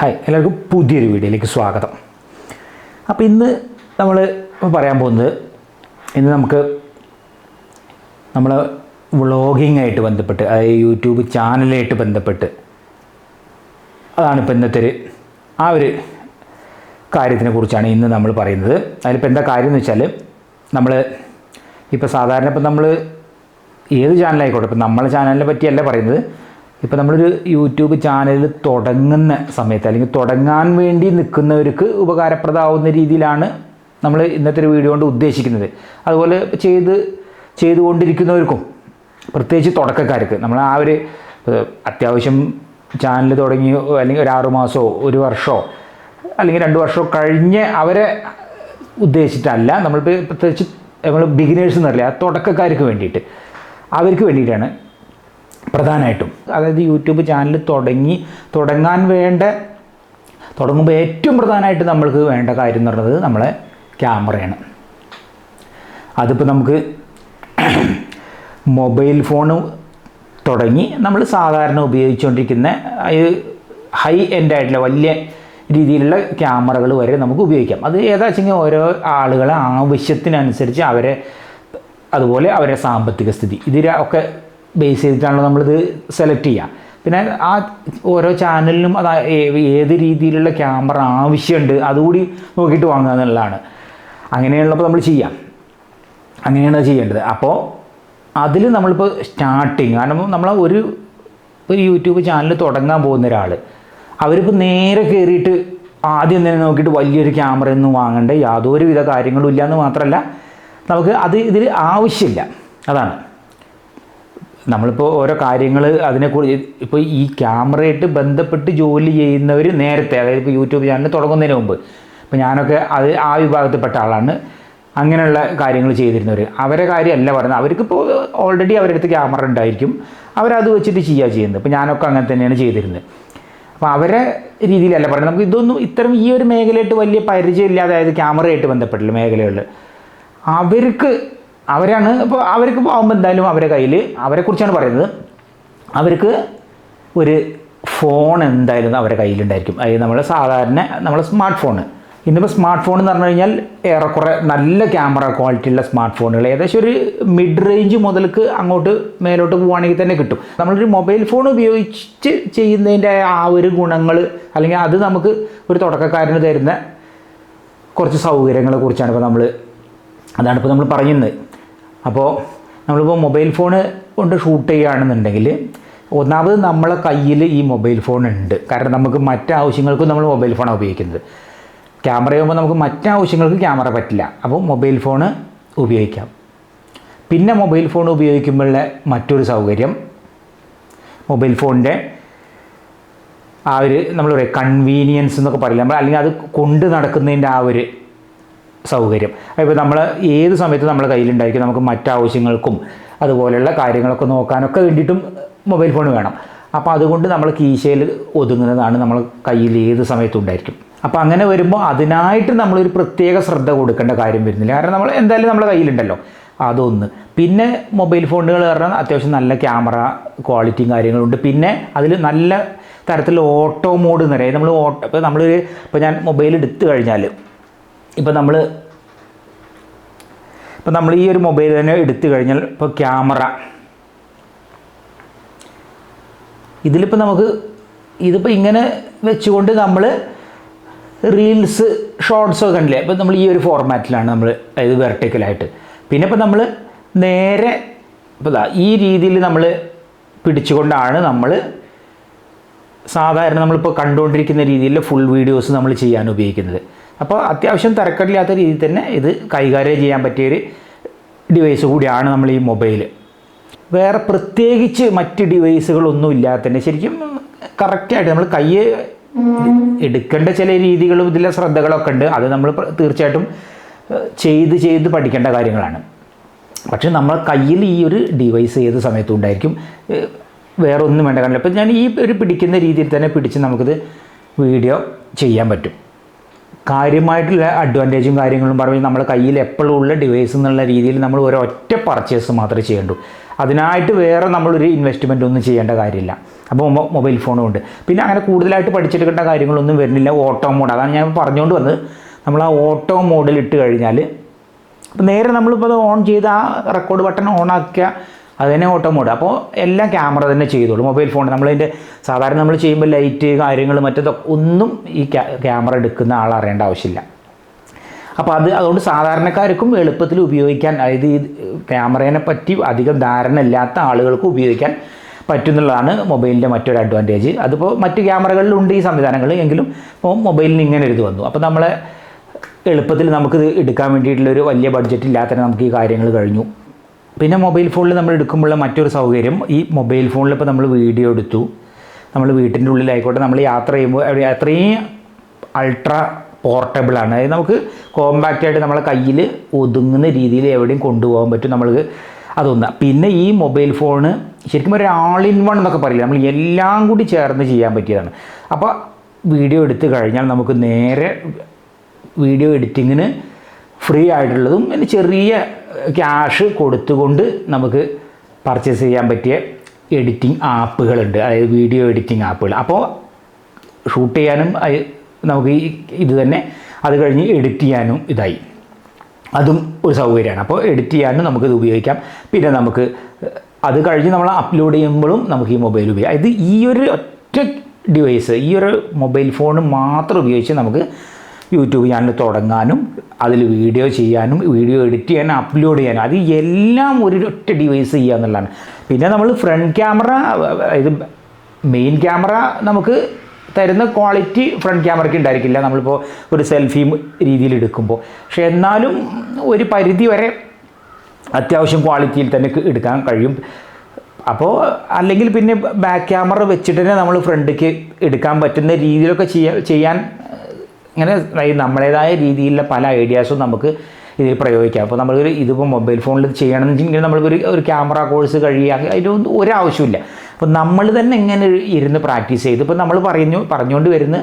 Hi എല്ലാവർക്കും പുതിയൊരു വീഡിയോയിലേക്ക് സ്വാഗതം. അപ്പോൾ ഇന്ന് നമ്മൾ പറയാൻ പോകുന്നത് ഇന്ന് നമുക്ക് നമ്മൾ വ്ളോഗിങ്ങായിട്ട് ബന്ധപ്പെട്ട് അതായത് യൂട്യൂബ് ചാനലായിട്ട് ബന്ധപ്പെട്ട് അതാണ് ഇപ്പോൾ ഇന്നത്തെ ഒരു ആ ഒരു കാര്യത്തിനെ കുറിച്ചാണ് ഇന്ന് നമ്മൾ പറയുന്നത്. അതിലിപ്പോൾ എന്താ കാര്യം എന്ന് വെച്ചാൽ നമ്മൾ ഇപ്പോൾ സാധാരണ ഇപ്പം നമ്മൾ ഏത് ചാനലായിക്കോട്ടെ ഇപ്പം നമ്മളെ ചാനലിനെ പറ്റിയല്ല പറയുന്നത്. ഇപ്പോൾ നമ്മളൊരു യൂട്യൂബ് ചാനൽ തുടങ്ങുന്ന സമയത്ത് അല്ലെങ്കിൽ തുടങ്ങാൻ വേണ്ടി നിൽക്കുന്നവർക്ക് ഉപകാരപ്രദമാവുന്ന രീതിയിലാണ് നമ്മൾ ഇന്നത്തെ ഒരു വീഡിയോ കൊണ്ട് ഉദ്ദേശിക്കുന്നത്. അതുപോലെ ചെയ്ത് ചെയ്തുകൊണ്ടിരിക്കുന്നവർക്കും പ്രത്യേകിച്ച് തുടക്കക്കാർക്ക് നമ്മൾ ആ ഒരു അത്യാവശ്യം ചാനൽ തുടങ്ങി അല്ലെങ്കിൽ ഒരു ആറു മാസമോ ഒരു വർഷമോ അല്ലെങ്കിൽ രണ്ട് വർഷമോ കഴിഞ്ഞ് അവരെ ഉദ്ദേശിച്ചിട്ടല്ല. നമ്മൾ പ്രത്യേകിച്ച് നമ്മൾ ബിഗിനേഴ്സ് എന്നറിയില്ല തുടക്കക്കാർക്ക് വേണ്ടിയിട്ട്. അവർക്ക് വേണ്ടിയിട്ടാണ് പ്രധാനമായിട്ടും അതായത് യൂട്യൂബ് ചാനൽ തുടങ്ങി തുടങ്ങാൻ വേണ്ട തുടങ്ങുമ്പോൾ ഏറ്റവും പ്രധാനമായിട്ട് നമ്മൾക്ക് വേണ്ട കാര്യം എന്ന് പറയുന്നത് നമ്മളെ ക്യാമറയാണ്. അതിപ്പോൾ നമുക്ക് മൊബൈൽ ഫോൺ തുടങ്ങി നമ്മൾ സാധാരണ ഉപയോഗിച്ചുകൊണ്ടിരിക്കുന്ന ഹൈ എൻഡ് ആയിട്ടുള്ള വലിയ രീതിയിലുള്ള ക്യാമറകൾ വരെ നമുക്ക് ഉപയോഗിക്കാം. അത് ഏതാ വെച്ചെങ്കിൽ ഓരോ ആളുകളെ ആവശ്യത്തിനനുസരിച്ച് അവരെ അതുപോലെ അവരുടെ സാമ്പത്തിക സ്ഥിതി. ഇതിൽ ഒക്കെ ബേസ് ചെയ്തിട്ടാണല്ലോ നമ്മളിത് സെലക്ട് ചെയ്യുക പിന്നെ ആ ഓരോ ചാനലിനും അത് ഏത് രീതിയിലുള്ള ക്യാമറ ആവശ്യമുണ്ട് അതുകൂടി നോക്കിയിട്ട് വാങ്ങുക എന്നുള്ളതാണ്. അങ്ങനെയുള്ളപ്പോൾ നമ്മൾ ചെയ്യാം. അങ്ങനെയാണ് ചെയ്യേണ്ടത്. അപ്പോൾ അതിൽ നമ്മളിപ്പോൾ സ്റ്റാർട്ടിങ് കാരണം നമ്മൾ ഒരു ഒരു യൂട്യൂബ് ചാനൽ തുടങ്ങാൻ പോകുന്ന ഒരാൾ അവരിപ്പോൾ നേരെ കയറിയിട്ട് ആദ്യം തന്നെ നോക്കിയിട്ട് വലിയൊരു ക്യാമറ ഒന്നും വാങ്ങേണ്ട യാതൊരുവിധ കാര്യങ്ങളും ഇല്ല എന്ന് മാത്രമല്ല നമുക്ക് അത് ഇതിൽ ആവശ്യമില്ല. അതാണ്. നമ്മളിപ്പോൾ ഓരോ കാര്യങ്ങൾ അതിനെക്കുറിച്ച് ഇപ്പോൾ ഈ ക്യാമറയായിട്ട് ബന്ധപ്പെട്ട് ജോലി ചെയ്യുന്നവർ നേരത്തെ അതായത് ഇപ്പോൾ യൂട്യൂബ് ചാനൽ തുടങ്ങുന്നതിന് മുമ്പ്. ഇപ്പോൾ ഞാനൊക്കെ അത് ആ വിഭാഗത്തിൽപ്പെട്ട ആളാണ്. അങ്ങനെയുള്ള കാര്യങ്ങൾ ചെയ്തിരുന്നവർ അവരെ കാര്യമല്ല പറയുന്നത്. അവർക്കിപ്പോൾ ഓൾറെഡി അവരുടെ ക്യാമറ ഉണ്ടായിരിക്കും. അവരത് വെച്ചിട്ട് ചെയ്യുക ചെയ്യുന്നത്. ഇപ്പോൾ ഞാനൊക്കെ അങ്ങനെ തന്നെയാണ് ചെയ്തിരുന്നത്. അപ്പോൾ അവരെ രീതിയിലല്ല പറയുന്നത്. നമുക്ക് ഇതൊന്നും ഇത്തരം ഈ ഒരു മേഖലയായിട്ട് വലിയ പരിചയമില്ല അതായത് ക്യാമറയായിട്ട് ബന്ധപ്പെട്ടുള്ള മേഖലകളിൽ അവർക്ക് അവരാണ് ഇപ്പോൾ അവർക്ക് പോകുമ്പോൾ എന്തായാലും അവരെ കയ്യിൽ അവരെക്കുറിച്ചാണ് പറയുന്നത്. അവർക്ക് ഒരു ഫോൺ എന്തായാലും അവരുടെ കയ്യിലുണ്ടായിരിക്കും. അതായത് നമ്മൾ സാധാരണ നമ്മളെ സ്മാർട്ട് ഫോണ് ഇന്നിപ്പോൾ സ്മാർട്ട് ഫോൺ എന്ന് പറഞ്ഞു കഴിഞ്ഞാൽ ഏറെക്കുറെ നല്ല ക്യാമറ ക്വാളിറ്റിയുള്ള സ്മാർട്ട് ഫോണുകൾ ഏകദേശം ഒരു മിഡ് റേഞ്ച് മുതൽക്ക് അങ്ങോട്ട് മേലോട്ട് പോവുകയാണെങ്കിൽ തന്നെ കിട്ടും. നമ്മളൊരു മൊബൈൽ ഫോൺ ഉപയോഗിച്ച് ചെയ്യുന്നതിന്റെ ആ ഒരു ഗുണങ്ങൾ അല്ലെങ്കിൽ അത് നമുക്ക് ഒരു തുടക്കക്കാരന് തരുന്ന കുറച്ച് സൗകര്യങ്ങളെ കുറിച്ചാണ് ഇപ്പോൾ നമ്മൾ അതാണ് ഇപ്പോൾ നമ്മൾ പറയുന്നത് അപ്പോൾ നമ്മളിപ്പോൾ മൊബൈൽ ഫോൺ കൊണ്ട് ഷൂട്ട് ചെയ്യുകയാണെന്നുണ്ടെങ്കിൽ ഒന്നാമത് നമ്മളെ കയ്യിൽ ഈ മൊബൈൽ ഫോൺ ഉണ്ട്. കാരണം നമുക്ക് മറ്റ് ആവശ്യങ്ങൾക്കും നമ്മൾ മൊബൈൽ ഫോണാണ് ഉപയോഗിക്കുന്നത്. ക്യാമറ ആകുമ്പോൾ നമുക്ക് മറ്റ് ആവശ്യങ്ങൾക്ക് ക്യാമറ പറ്റില്ല. അപ്പോൾ മൊബൈൽ ഫോൺ ഉപയോഗിക്കാം. പിന്നെ മൊബൈൽ ഫോൺ ഉപയോഗിക്കുമ്പോഴുള്ള മറ്റൊരു സൗകര്യം മൊബൈൽ ഫോണിന്റെ ആ ഒരു നമ്മൾ പറയുക കൺവീനിയൻസ് എന്നൊക്കെ പറയില്ല? നമ്മൾ അല്ലെങ്കിൽ അത് കൊണ്ട് നടക്കുന്നതിന്റെ ആ ഒരു സൗകര്യം. ഇപ്പോൾ നമ്മൾ ഏത് സമയത്ത് നമ്മുടെ കയ്യിലുണ്ടായിരിക്കും നമുക്ക് മറ്റാവശ്യങ്ങൾക്കും അതുപോലെയുള്ള കാര്യങ്ങളൊക്കെ നോക്കാനൊക്കെ വേണ്ടിയിട്ടും മൊബൈൽ ഫോൺ വേണം. അപ്പോൾ അതുകൊണ്ട് നമ്മൾ കീശയിൽ ഒതുങ്ങുന്നതാണ് നമ്മൾ കയ്യിൽ ഏത് സമയത്തും ഉണ്ടായിരിക്കും. അപ്പോൾ അങ്ങനെ വരുമ്പോൾ അതിനായിട്ട് നമ്മളൊരു പ്രത്യേക ശ്രദ്ധ കൊടുക്കേണ്ട കാര്യം വരുന്നില്ല. കാരണം നമ്മൾ എന്തായാലും നമ്മുടെ കയ്യിലുണ്ടല്ലോ. അതൊന്ന്. പിന്നെ മൊബൈൽ ഫോണുകൾ പറഞ്ഞാൽ അത്യാവശ്യം നല്ല ക്യാമറ ക്വാളിറ്റിയും കാര്യങ്ങളുണ്ട് പിന്നെ അതിൽ നല്ല തരത്തിൽ ഓട്ടോ മോഡ് എന്ന് പറയുന്നത് നമ്മൾ ഓട്ടോ ഇപ്പോൾ നമ്മളൊരു ഇപ്പോൾ ഞാൻ മൊബൈൽ എടുത്തു കഴിഞ്ഞാൽ ഇപ്പോൾ നമ്മൾ ഇപ്പോൾ നമ്മൾ ഈ ഒരു മൊബൈൽ തന്നെ എടുത്തു കഴിഞ്ഞാൽ ഇപ്പോൾ ക്യാമറ ഇതിലിപ്പോൾ നമുക്ക് ഇതിപ്പോൾ ഇങ്ങനെ വെച്ചുകൊണ്ട് നമ്മൾ റീൽസ് ഷോർട്സ് കണ്ടില്ലേ? അപ്പോൾ നമ്മൾ ഈ ഒരു ഫോർമാറ്റിലാണ് നമ്മൾ അതായത് വെർട്ടിക്കലായിട്ട് പിന്നെ ഇപ്പോൾ നമ്മൾ നേരെ ഇപ്പോൾ ഈ രീതിയിൽ നമ്മൾ പിടിച്ചുകൊണ്ടാണ് നമ്മൾ സാധാരണ നമ്മളിപ്പോൾ കണ്ടുകൊണ്ടിരിക്കുന്ന രീതിയിൽ ഫുൾ വീഡിയോസ് നമ്മൾ ചെയ്യാൻ ഉപയോഗിക്കുന്നത്. അപ്പോൾ അത്യാവശ്യം തിരക്കടില്ലാത്ത രീതിയിൽ തന്നെ ഇത് കൈകാര്യം ചെയ്യാൻ പറ്റിയൊരു ഡിവൈസ് കൂടിയാണ് നമ്മൾ ഈ മൊബൈൽ വേറെ പ്രത്യേകിച്ച് മറ്റ് ഡിവൈസുകളൊന്നും ഇല്ലാതെ തന്നെ ശരിക്കും കറക്റ്റായിട്ട് നമ്മൾ കൈ എടുക്കേണ്ട ചില രീതികളും ഇതിലെ ശ്രദ്ധകളൊക്കെ ഉണ്ട്. അത് നമ്മൾ തീർച്ചയായിട്ടും ചെയ്ത് ചെയ്ത് പഠിക്കേണ്ട കാര്യങ്ങളാണ്. പക്ഷേ നമ്മൾ കയ്യിൽ ഈ ഒരു ഡിവൈസ് ഏത് സമയത്തും ഉണ്ടായിരിക്കും. വേറെ ഒന്നും വേണ്ട കാരണം ഇപ്പം ഞാൻ ഈ ഒരു പിടിക്കുന്ന രീതിയിൽ തന്നെ പിടിച്ച് നമുക്കിത് വീഡിയോ ചെയ്യാൻ പറ്റും. കാര്യമായിട്ടുള്ള അഡ്വാന്റേജും കാര്യങ്ങളും പറഞ്ഞ് നമ്മുടെ കയ്യിൽ എപ്പോഴും ഉള്ള ഡിവൈസ് എന്നുള്ള രീതിയിൽ നമ്മൾ ഒരൊറ്റ പർച്ചേസ് മാത്രമേ ചെയ്യണ്ടൂ. അതിനായിട്ട് വേറെ നമ്മളൊരു ഇൻവെസ്റ്റ്മെന്റ് ഒന്നും ചെയ്യേണ്ട കാര്യമില്ല. അപ്പോൾ മൊബൈൽ ഫോണും ഉണ്ട്. പിന്നെ അങ്ങനെ കൂടുതലായിട്ട് പഠിച്ചെടുക്കേണ്ട കാര്യങ്ങളൊന്നും വരുന്നില്ല. ഓട്ടോ മോഡ് അതാണ് ഞാൻ പറഞ്ഞുകൊണ്ട് വന്നത്. നമ്മൾ ആ ഓട്ടോ മോഡിൽ ഇട്ട് കഴിഞ്ഞാൽ അപ്പോൾ നേരെ നമ്മളിപ്പോൾ അത് ഓൺ ചെയ്ത് ആ റെക്കോർഡ് ബട്ടൺ ഓൺ ആക്കിയ അത് തന്നെ ഓട്ടോ മോഡ് അപ്പോൾ എല്ലാം ക്യാമറ തന്നെ ചെയ്തോളൂ. മൊബൈൽ ഫോൺ നമ്മളതിന്റെ സാധാരണ നമ്മൾ ചെയ്യുമ്പോൾ ലൈറ്റ് കാര്യങ്ങൾ മറ്റതൊക്കെ ഒന്നും ഈ ക്യാമറ എടുക്കുന്ന ആൾ അറിയേണ്ട ആവശ്യമില്ല. അപ്പോൾ അത് അതുകൊണ്ട് സാധാരണക്കാർക്കും എളുപ്പത്തിൽ ഉപയോഗിക്കാൻ അതായത് ഈ ക്യാമറയെ പറ്റി അധികം ധാരണ ഇല്ലാത്ത ആളുകൾക്ക് ഉപയോഗിക്കാൻ പറ്റുന്നുള്ളതാണ് മൊബൈലിന്റെ മറ്റൊരു അഡ്വാന്റേജ് അതിപ്പോൾ മറ്റു ക്യാമറകളിലുണ്ട് ഈ സംവിധാനങ്ങൾ എങ്കിലും മൊബൈലിന് ഇങ്ങനെ ഒരു വന്നു. അപ്പോൾ നമ്മളെ എളുപ്പത്തിൽ നമുക്കിത് എടുക്കാൻ വേണ്ടിയിട്ടുള്ളൊരു വലിയ ബഡ്ജറ്റ് ഇല്ലാത്ത നമുക്ക് ഈ കാര്യങ്ങൾ കഴിഞ്ഞു. പിന്നെ മൊബൈൽ ഫോണിൽ നമ്മൾ എടുക്കുമ്പോഴുള്ള മറ്റൊരു സൗകര്യം ഈ മൊബൈൽ ഫോണിൽ ഇപ്പോൾ നമ്മൾ വീഡിയോ എടുത്തു നമ്മൾ വീട്ടിന്റെ ഉള്ളിലായിക്കോട്ടെ നമ്മൾ യാത്ര ചെയ്യുമ്പോൾ അത്രയും അൾട്രാ പോർട്ടബിളാണ് അതായത് നമുക്ക് കോമ്പാക്റ്റ് ആയിട്ട് നമ്മളെ കയ്യിൽ ഒതുങ്ങുന്ന രീതിയിൽ എവിടെയും കൊണ്ടുപോകാൻ പറ്റും നമ്മൾക്ക് അതൊന്ന്. പിന്നെ ഈ മൊബൈൽ ഫോണ് ശരിക്കും ഒരു ആൾ ഇൻ വൺ എന്നൊക്കെ പറയില്ല നമ്മൾ എല്ലാം കൂടി ചേർന്ന് ചെയ്യാൻ പറ്റിയതാണ്. അപ്പോൾ വീഡിയോ എടുത്തു കഴിഞ്ഞാൽ നമുക്ക് നേരെ വീഡിയോ എഡിറ്റിങ്ങിന് ഫ്രീ ആയിട്ടുള്ളതും പിന്നെ ചെറിയ ക്യാഷ് കൊടുത്തുകൊണ്ട് നമുക്ക് പർച്ചേസ് ചെയ്യാൻ പറ്റിയ എഡിറ്റിംഗ് ആപ്പുകളുണ്ട് അതായത് വീഡിയോ എഡിറ്റിംഗ് ആപ്പുകൾ അപ്പോൾ ഷൂട്ട് ചെയ്യാനും നമുക്ക് ഈ ഇത് തന്നെ അത് കഴിഞ്ഞ് എഡിറ്റ് ചെയ്യാനും ഇതായി. അതും ഒരു സൗകര്യമാണ്. അപ്പോൾ എഡിറ്റ് ചെയ്യാനും ഇത് ഉപയോഗിക്കാം. പിന്നെ നമുക്ക് അത് കഴിഞ്ഞ് നമ്മൾ അപ്ലോഡ് ചെയ്യുമ്പോഴും നമുക്ക് ഈ മൊബൈൽ ഉപയോഗിക്കാം. അതായത് ഈ ഒരു ഒറ്റ ഡിവൈസ് ഈ ഒരു മൊബൈൽ ഫോൺ മാത്രം ഉപയോഗിച്ച് നമുക്ക് യൂട്യൂബ് ചാനൽ തുടങ്ങാനും അതിൽ വീഡിയോ ചെയ്യാനും വീഡിയോ എഡിറ്റ് ചെയ്യാനും അപ്ലോഡ് ചെയ്യാനും അത് എല്ലാം ഒരു ഒറ്റ ഡിവൈസ് ചെയ്യുക എന്നുള്ളതാണ്. പിന്നെ നമ്മൾ ഫ്രണ്ട് ക്യാമറ ഇത് മെയിൻ ക്യാമറ നമുക്ക് തരുന്ന ക്വാളിറ്റി ഫ്രണ്ട് ക്യാമറയ്ക്ക് ഉണ്ടായിരിക്കില്ല. നമ്മളിപ്പോൾ ഒരു സെൽഫി രീതിയിൽ എടുക്കുമ്പോൾ പക്ഷെ എന്നാലും ഒരു പരിധി വരെ അത്യാവശ്യം ക്വാളിറ്റിയിൽ തന്നെ എടുക്കാൻ കഴിയും. അപ്പോൾ അല്ലെങ്കിൽ പിന്നെ ബാക്ക് ക്യാമറ വെച്ചിട്ട് തന്നെ നമ്മൾ ഫ്രണ്ടിലേക്ക് എടുക്കാൻ പറ്റുന്ന രീതിയിലൊക്കെ ചെയ്യാൻ ഇങ്ങനെ നമ്മളേതായ രീതിയിലുള്ള പല ഐഡിയാസും നമുക്ക് ഇതിൽ പ്രയോഗിക്കാം. അപ്പോൾ നമ്മളൊരു ഇതിപ്പോൾ മൊബൈൽ ഫോണിൽ ചെയ്യണമെന്ന് വെച്ചിട്ടുണ്ടെങ്കിൽ നമ്മൾക്കൊരു ഒരു ക്യാമറ കോഴ്സ് കഴിയുക അതിനൊന്നും ഒരാവശ്യമില്ല അപ്പോൾ നമ്മൾ തന്നെ ഇങ്ങനെ ഇരുന്ന് പ്രാക്ടീസ് ചെയ്ത് ഇപ്പോൾ നമ്മൾ പറഞ്ഞു പറഞ്ഞുകൊണ്ട് വരുന്ന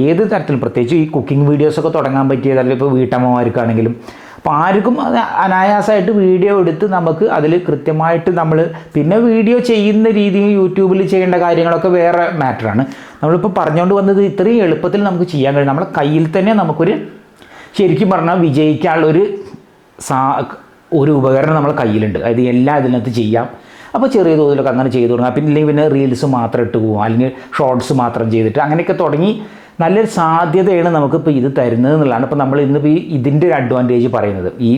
ഏത് തരത്തിൽ പ്രത്യേകിച്ച് ഈ കുക്കിംഗ് വീഡിയോസൊക്കെ തുടങ്ങാൻ പറ്റിയതല്ല ഇപ്പോൾ വീട്ടമ്മമാർക്കാണെങ്കിലും അപ്പോൾ ആർക്കും അനായാസമായിട്ട് വീഡിയോ എടുത്ത് നമുക്ക് അതിൽ കൃത്യമായിട്ട് നമ്മൾ പിന്നെ വീഡിയോ ചെയ്യുന്ന രീതിയിൽ യൂട്യൂബിൽ ചെയ്യേണ്ട കാര്യങ്ങളൊക്കെ വേറെ മാറ്ററാണ്. നമ്മളിപ്പോൾ പറഞ്ഞുകൊണ്ട് വന്നത് ഇത്രയും എളുപ്പത്തിൽ നമുക്ക് ചെയ്യാൻ കഴിയും. നമ്മളെ കയ്യിൽ തന്നെ നമുക്കൊരു ശരിക്കും പറഞ്ഞാൽ വിജയിക്കാനുള്ളൊരു സാ ഒരു ഉപകരണം നമ്മളെ കയ്യിലുണ്ട്. അതായത് എല്ലാം ഇതിനകത്ത് ചെയ്യാം. അപ്പോൾ ചെറിയ തോതിലൊക്കെ അങ്ങനെ ചെയ്തു തുടങ്ങാം. പിന്നെ ഇല്ലെങ്കിൽ പിന്നെ റീൽസ് മാത്രം ഇട്ട് പോകാം അല്ലെങ്കിൽ ഷോർട്സ് മാത്രം ചെയ്തിട്ട് അങ്ങനെയൊക്കെ തുടങ്ങി നല്ലൊരു സാധ്യതയാണ് നമുക്കിപ്പോൾ ഇത് തരുന്നത് എന്നുള്ളതാണ്. ഇപ്പോൾ നമ്മൾ ഇന്നിപ്പോൾ ഈ ഇതിന്റെ ഒരു അഡ്വാന്റേജ് പറയുന്നത്. ഈ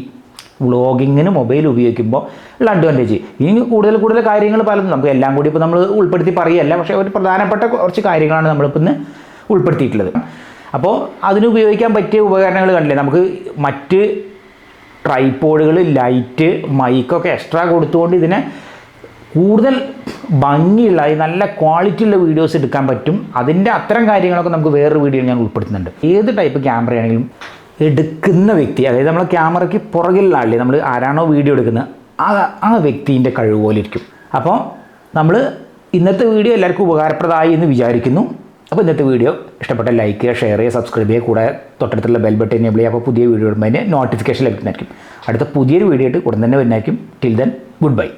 വ്ളോഗിങ്ങിന് മൊബൈൽ ഉപയോഗിക്കുമ്പോൾ ഉള്ള അഡ്വാന്റേജ് ഇനി കൂടുതൽ കൂടുതൽ കാര്യങ്ങൾ പലതും നമുക്ക് എല്ലാം കൂടി ഇപ്പോൾ നമ്മൾ ഉൾപ്പെടുത്തി പറയുകയല്ല. പക്ഷേ ഒരു പ്രധാനപ്പെട്ട കുറച്ച് കാര്യങ്ങളാണ് നമ്മളിപ്പോൾ ഇന്ന് ഉൾപ്പെടുത്തിയിട്ടുള്ളത്. അപ്പോൾ അതിന് ഉപയോഗിക്കാൻ പറ്റിയ ഉപകരണങ്ങൾ കണ്ടില്ലേ? നമുക്ക് മറ്റ് ട്രൈപ്പോഡുകൾ ലൈറ്റ് മൈക്കൊക്കെ എക്സ്ട്രാ കൊടുത്തുകൊണ്ട് ഇതിനെ കൂടുതൽ ഭംഗിയുള്ള നല്ല ക്വാളിറ്റി ഉള്ള വീഡിയോസ് എടുക്കാൻ പറ്റും. അതിന്റെ അത്തരം കാര്യങ്ങളൊക്കെ നമുക്ക് വേറൊരു വീഡിയോയിൽ ഞാൻ ഉൾപ്പെടുത്തുന്നുണ്ട്. ഏത് ടൈപ്പ് ക്യാമറയാണെങ്കിലും എടുക്കുന്ന വ്യക്തി അതായത് നമ്മളെ ക്യാമറയ്ക്ക് പുറകിലുള്ള ആളില്ലേ നമ്മൾ ആരാണോ വീഡിയോ എടുക്കുന്നത് ആ ആ വ്യക്തിന്റെ കഴിവ് പോലെ ഇരിക്കും. അപ്പോൾ നമ്മൾ ഇന്നത്തെ വീഡിയോ എല്ലാവർക്കും ഉപകാരപ്രദമായി എന്ന് വിചാരിക്കുന്നു. അപ്പോൾ ഇന്നത്തെ വീഡിയോ ഇഷ്ടപ്പെട്ട ലൈക്ക് ചെയ്യുക ഷെയർ ചെയ്യുക സബ്സ്ക്രൈബ് ചെയ്യുക കൂടെ തൊട്ടടുത്തുള്ള ബെൽ ബട്ടൺ എനേബിൾ ചെയ്യുക അപ്പോൾ പുതിയ വീഡിയോ ഇടുമ്പോൾ അതിന്റെ നോട്ടിഫിക്കേഷൻ ലഭിക്കുന്നതായിരിക്കും. അടുത്ത പുതിയൊരു വീഡിയോ ആയിട്ട് ഉടൻ തന്നെ വരുന്നതായിരിക്കും. Till then good bye